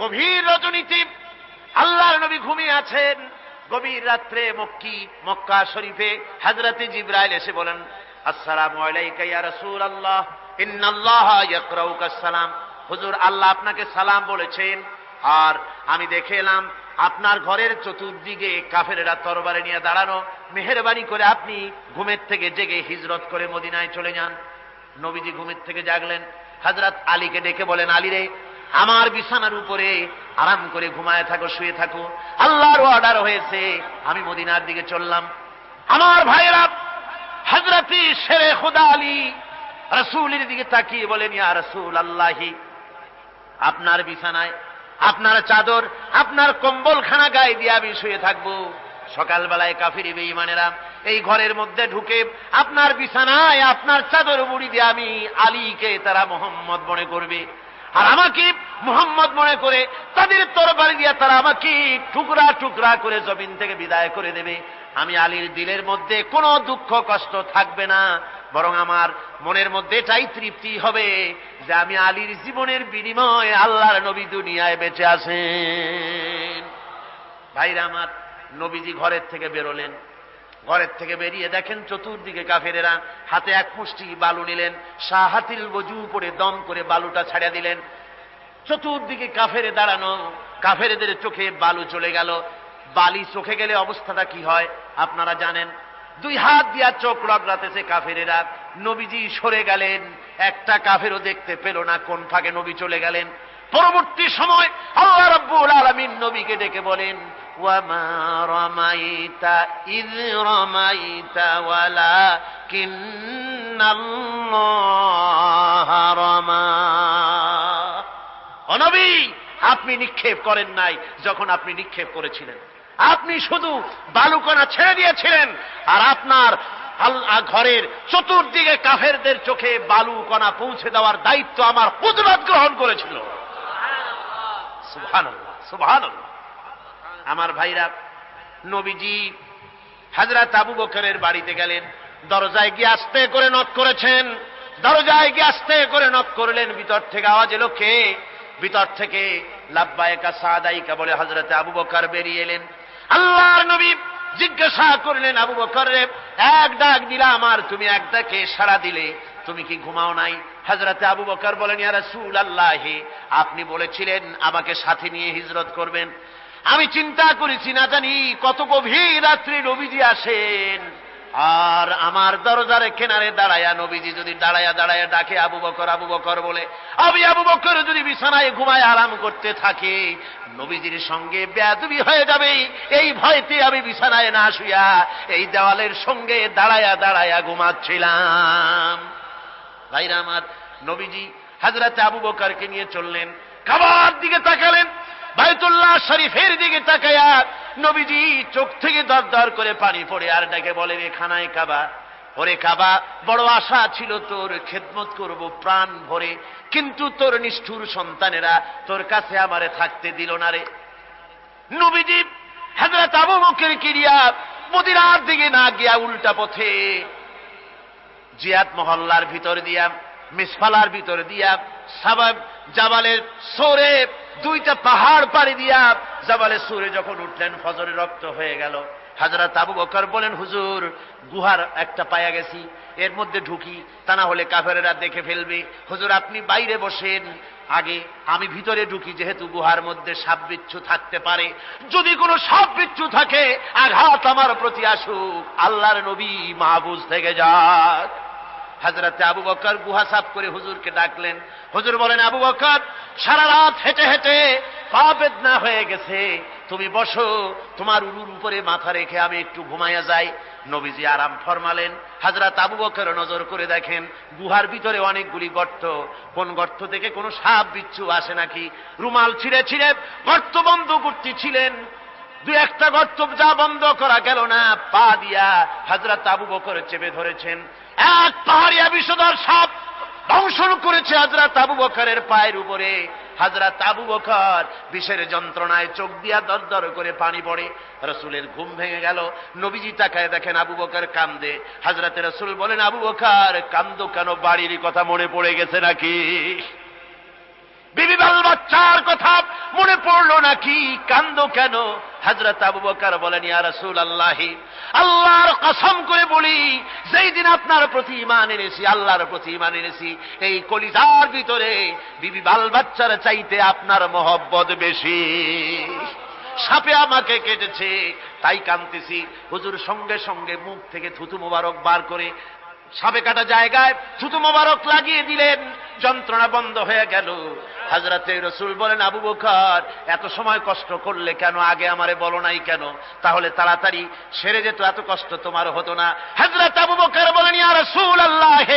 গভীর রজনীতি। আল্লাহর নবী ঘুমিয়ে আছেন। গভীর রাত্রে মক্কি, মক্কা শরীফে হাজরাতে জিব্রাইল এসে বলেন, আসসালামু আলাইকা ইয়া রাসূলুল্লাহ, ইন্নাল্লাহ ইয়াকরাউকা সালাম। হুজুর, আল্লাহ আপনাকে সালাম বলেছেন। আর আমি দেখে এলাম, আপনার ঘরের চতুর্দিকে কাফেরেরা তরবারে নিয়ে দাঁড়ানো। মেহরবানি করে আপনি ঘুমের থেকে জেগে হিজরত করে মদিনায় চলে যান। নবীজি ঘুমের থেকে জাগলেন। হাজরাত আলীকে ডেকে বলেন, আলী রে আমার বিছানার উপরে আরাম করে ঘুমায় থাকো, শুয়ে থাকো। আল্লাহর অর্ডার হয়েছে, আমি মদিনার দিকে চললাম। আমার ভাইয়েরা হাজরাতি শেরে খুদা আলী রসুলের দিকে তাকিয়ে বলেন, ইয়া রসুল আল্লাহি আপনার বিছানায়, আপনার চাদর, আপনার কম্বলখানা গায়ে দিয়ে আমি শুয়ে থাকব। সকালবেলায় কাফিরি বেঈমানেরা এই ঘরের মধ্যে ঢুকে আপনার বিছানায়, আপনার চাদর মুড়ি দিয়ে আমি আলীকে তারা মোহাম্মদ মনে করবে। আর আমাকে মোহাম্মদ মনে করে তাদের তরবারি দিয়ে তারা আমাকে টুকরা টুকরা করে জমিন থেকে বিদায় করে দেবে। আমি আলীর দিলের মধ্যে কোনো দুঃখ, কষ্ট থাকবে না, বরং আমার মনের মধ্যে এটাই তৃপ্তি হবে যে আমি আলীর জীবনের বিনিময়ে আল্লাহর নবী দুনিয়ায় বেঁচে আছেন। ভাইরা আমার নবীজি ঘরের থেকে বেরোলেন। ঘরের থেকে বেরিয়ে দেখেন চতুর্দিকে কাফেরেরা হাতে এক মুষ্টি বালু নিলেন শাহাতিল বজু করে দম করে বালুটা ছাড়িয়া দিলেন। চতুর্দিকে কাফেরে দাঁড়ানো, কাফেরেদের চোখে বালু চলে গেল। বালি চোখে গেলে অবস্থাটা কি হয় আপনারা জানেন। দুই হাত দিয়া চোখ রগড়াতেছে কাফেরেরা। নবীজি সরে গেলেন, একটা কাফেরও দেখতে পেল না, কোন ফাঁকে নবী চলে গেলেন। পরবর্তী সময় আল্লাহ রাব্বুল আলামিন নবীকে ডেকে বলেন ওয়ামা রমাইতা ইয রমাইতা ওয়ালাকিন্নাল্লাহ রমা অনবী আপনি নিক্ষেপ করেন নাই যখন আপনি নিক্ষেপ করেছিলেন আপনি শুধু বালুকণা ছেড়ে দিয়েছিলেন আর আপনার ঘরের চতুর্দিকে কাফেরদের চোখে বালু কণা পৌঁছে দেওয়ার দায়িত্ব আমার কুদরত গ্রহণ করেছিল সুবহানাল্লাহ, সুবহানাল্লাহ। আমার ভাইরা, নবীজি হাজরাত আবু বকরের বাড়িতে গেলেন, দরজায় গিয়ে আস্তে করে নক করেছেন। দরজায় গিয়ে আস্তে করে নক করলেন, ভিতর থেকে আওয়াজ এলো কে? ভিতর থেকে লাব্বায়কা, সাদাইকা বলে হজরতে আবু বকর বেরিয়ে এলেন। আল্লাহর নবী জিজ্ঞাসা করলেন, আবু বকর রে, এক ডাক দিলাম আর তুমি এক ডাকে সাড়া দিলে, তুমি কি ঘুমাও নাই? হজরতে আবু বকর বলেন, ইয়া রাসূল আল্লাহি আপনি বলেছিলেন আমাকে সাথে নিয়ে হিজরত করবেন। আমি চিন্তা করেছি, না জানি কত গভীর রাত্রি নবীজি আসেন। আর আমার দরজারে কেনারে দাঁড়ায়া নবীজি যদি দাঁড়ায়া দাঁড়ায়া ডাকে আবু বকর আবু বকর বলে, আমি আবু বকর যদি বিছানায় ঘুমায় আরাম করতে থাকে, নবীজির সঙ্গে বেয়াদবি হয়ে যাবে। এই ভয়তে আমি বিছানায় না শুয়া এই দেওয়ালের সঙ্গে দাঁড়ায়া দাঁড়ায়া ঘুমাচ্ছিলাম। ভাইরা আমার নবীজি হাজরাতে আবু বকরকে নিয়ে চললেন খাবার দিকে তাকালেন। বাইতুল্লাহ শরীফের দিকে তাকায়া নবীজি চোখ থেকে দর দর করে পানি পড়ে আর ডাকে বলে, রে খানায় কাবা, ওরে কাবা, বড় আশা ছিল তোর খেদমত করব প্রাণ ভরে, কিন্তু তোর নিষ্ঠুর সন্তানেরা তোর কাছে আমারে থাকতে দিল না রে। নবীজি হাজরত আবু বকর কিরিয়া মদিনার দিকে না গিয়া উল্টা পথে জিয়াত মহল্লার ভিতর দিয়া, মিসফালার ভিতর দিয়া সাবাব জাবালের সোরে দুইটা পাহাড় পাড়ি দিয়া জাবালের সুরে যখন উঠলেন ফজরে রক্ত হয়ে গেল। হাজরত আবু বকর বলেন হুজুর, গুহার একটা পায়া গেছি, এর মধ্যে ঢুকি, তা না হলে কাফেরেরা দেখে ফেলবে। হুজুর, আপনি বাইরে বসেন। আগে আমি ভিতরে ঢুকি, যেহেতু গুহার মধ্যে সাপ বিচ্ছু থাকতে পারে। যদি কোনো সাপ বিচ্ছু থাকে, আঘাত আমার প্রতি আসুক। আল্লাহর নবী মাহবুজ থেকে যাক। হাজরাতে আবু বকর গুহা সাফ করে হুজুরকে ডাকলেন। হুজুর বলেন, আবু বকর, সারা রাত হেঁটে হেঁটে পা বেদনা হয়ে গেছে। তুমি বসো, তোমার উরুর উপরে মাথা রেখে আমি একটু ঘুমাইয়া যাই। নবীজি আরাম ফরমালেন। হাজরাত আবু বকর নজর করে দেখেন, গুহার ভিতরে অনেকগুলি গর্ত। কোন গর্ত থেকে কোনো সাপ, বিচ্ছু আসে নাকি? রুমাল ছিঁড়ে ছিঁড়ে গর্ত বন্ধ করতেছিলেন দু একটা গর্ত যা বন্ধ করা গেল না, পা দিয়া হাজরাত আবু বকর চেপে ধরেছেন। এক পাহাড়িয়া বিষধর সাপ দংশন করেছে হাজরাত আবু বকরের পায়ের উপরে। হাজরাত আবু বকর বিষের যন্ত্রণায় চোখ দিয়া দর দর করে পানি পড়ে। রসুলের ঘুম ভেঙে গেল। নবীজি তাকায় দেখেন আবু বকর কান্দে। হাজরাতে রসুল বলেন, আবু বকর, কান্দো কেন? বাড়ির কথা মনে পড়ে গেছে নাকি? বিবি বাল বাচ্চার কথা মনে পড়ল নাকি কান্দো কেন? হজরত আবু বকর বলেন, ইয়া রাসূল আল্লাহি আল্লাহর কসম করে বলি, যেই দিন আপনার প্রতি ইমান এনেছি, আল্লাহর প্রতি ইমান এনেছি, এই কলিজার ভিতরে বিবি বাল বাচ্চার চাইতে আপনার মহব্বত বেশি। সাপে আমাকে কেটেছে, তাই কাঁদতেছি। হুজুর সঙ্গে সঙ্গে মুখ থেকে থুতু মোবারক বার করে সাপে কাটা জায়গায় থুতু মোবারক লাগিয়ে দিলেন। যন্ত্রণা বন্ধ হয়ে গেল। হাজরাতে রসুল বলেন, আবু বকর, এত সময় কষ্ট করলে কেন? আগে আমারে বলো নাই কেন? তাহলে তাড়াতাড়ি সেরে যেত, এত কষ্ট তোমার হতো না। হাজরাত আবু বকর বলেন, ইয়া রসুল আল্লাহ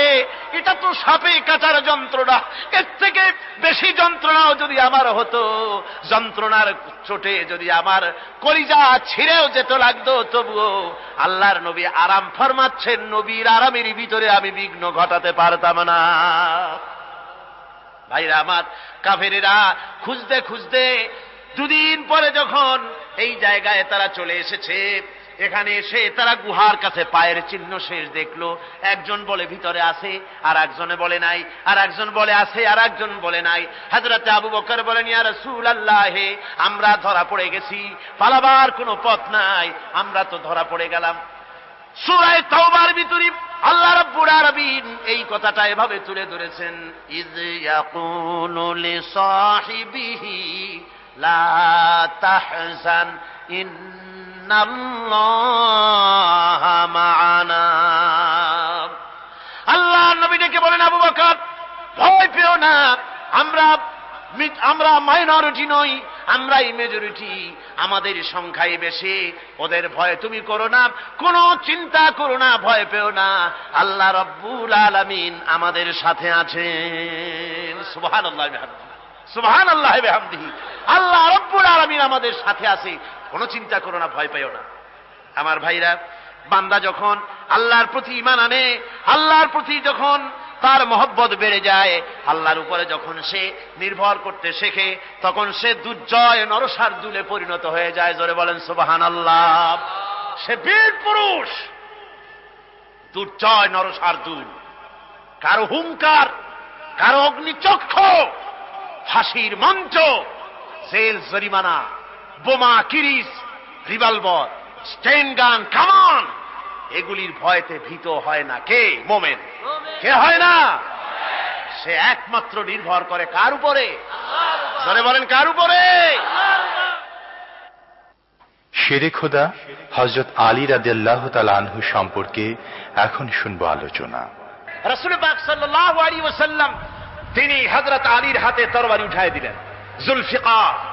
এটা তো সাপে কাটার যন্ত্রণা। এর থেকে বেশি যন্ত্রণাও যদি আমার হতো, যন্ত্রণার চোটে যদি আমার কলিজা ছিঁড়েও যেত লাগতো, তবুও আল্লাহর নবী আরাম ফরমাচ্ছেন, নবীর আরামের ভিতরে আমি বিঘ্ন ঘটাতে পারতাম না। ভাইরা আমার কাফেরেরা খুঁজতে খুঁজতে দুদিন পরে যখন এই জায়গায় তারা চলে এসেছে এখানে এসে তারা গুহার কাছে পায়ের চিহ্ন শেষ দেখল। একজন বলে, ভিতরে আছে। আর একজনে বলে, নাই। আর একজন বলে, আছে। আর একজন বলে, নাই। হাজরাতে আবু বকর বলেন, ইয়া রাসূল আল্লাহ আমরা ধরা পড়ে গেছি। পালাবার কোনো পথ নাই। আমরা তো ধরা পড়ে গেলাম। সুরায় তওবার ভিতরে আল্লাহ রাব্বুল আলামিন এই কথাটা এভাবে তুলে ধরেছেন ইজ ইয়াকুলু লিসাহিবিহি লা তাহজান মা'ানা আল্লাহ নবী ডেকে বলেন, আবু বকর, ভয় পেও না। আমরা আমরা মাইনরিটি নই, আমরাই মেজরিটি আমাদের সংখ্যায় বেশি। ওদের ভয় তুমি করো না। কোনো চিন্তা করো না, ভয় পেও না। আল্লাহ রব্বুল আলামিন আমাদের সাথে আছেন। সুবহান আল্লাহ সুবহান আল্লাহ আল্লাহ রব্বুল আলামিন আমাদের সাথে আছে। কোনো চিন্তা করো না, ভয় পাইও না। আমার ভাইরা, বান্দা যখন আল্লাহর প্রতি ইমান আনে, আল্লাহর প্রতি যখন তার মহব্বত বেড়ে যায়, আল্লাহর উপরে যখন সে নির্ভর করতে শেখে, তখন সে দুর্জয় নরসার দুলে পরিণত হয়ে যায়। জোরে বলেন সুবাহান আল্লাহ সে বীর পুরুষ, দুর্জয় নরসার দুল। কারও হুঙ্কার কারও অগ্নিচক্ষ ফাঁসির মঞ্চ, জেল জরিমানা। বোমা কিরিস রিভলভার স্টেন গান কামান এগুলির ভয়তে ভীত হয় না কে? মোমেন। কে হয় না? সে একমাত্র নির্ভর করে কার উপরে? জোরে বলেন কার উপরে? শেরে খোদা হজরত আলী রাদিয়াল্লাহ আনহু সম্পর্কে এখন শুনব আলোচনা। রসুল পাক সাল্লাল্লাহু আলাইহি ওয়াসাল্লাম তিনি হজরত আলীর হাতে তরবারি উঠায় দিলেন জুলফিকার।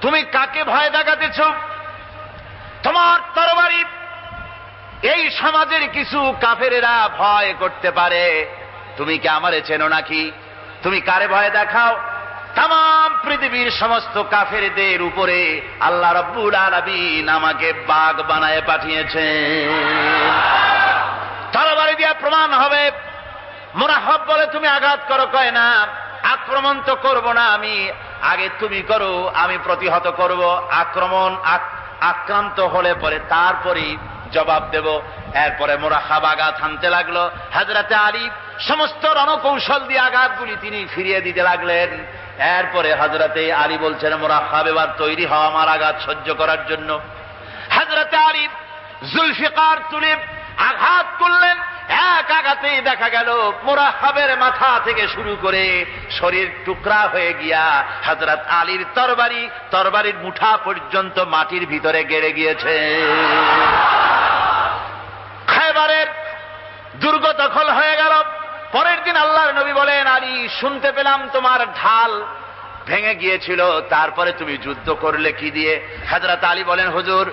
তুমি কাকে ভয় দেখাতেছ? তোমার তরবারি, এই সমাজের কিছু কাফেরেরা ভয় করতে পারে। তুমি কি আমারে চেনো নাকি? তুমি কারে ভয় দেখাও? তাম পৃথিবীর সমস্ত কাফেরদের উপরে আল্লাহ রব্বুল আলামিন আমাকে বাঘ বানায় পাঠিয়েছে তরবারি দিয়ে প্রমাণ হবে। মোনাহব বলে, তুমি আঘাত করো, কয় না, আক্রমণ তো করব না আমি আগে তুমি করো, আমি প্রতিহত করব। আক্রমণ আক্রান্ত হলে পরে তারপরেই জবাব দেব। এরপরে মোরাহাব আঘাত হানতে লাগল। হাজরাতে আলী সমস্ত রণকৌশল দিয়ে আঘাতগুলি তিনি ফিরিয়ে দিতে লাগলেন। এরপরে হাজরাতে আলী বলছেন মোরাহাব এবার তৈরি হওয়া আমার আঘাত সহ্য করার জন্য। হাজরাতে আলী জুলফিকার তুলে আঘাত করলেন। এক আঘাতেই দেখা গেল মোরাহাবের মাথা থেকে শুরু করে শরীর টুকরা হয়ে গিয়া হজরত আলীর তরবারি, তরবারির মুঠা পর্যন্ত মাটির ভিতরে গেড়ে গিয়েছে। খায়বারের দুর্গ দখল হয়ে গেল। পরের দিন আল্লাহর নবী বলেন, আলী, শুনতে পেলাম তোমার ঢাল ভেঙে গিয়েছিল, তারপরে তুমি যুদ্ধ করলে কি দিয়ে? হাজরত আলী বলেন, হুজুর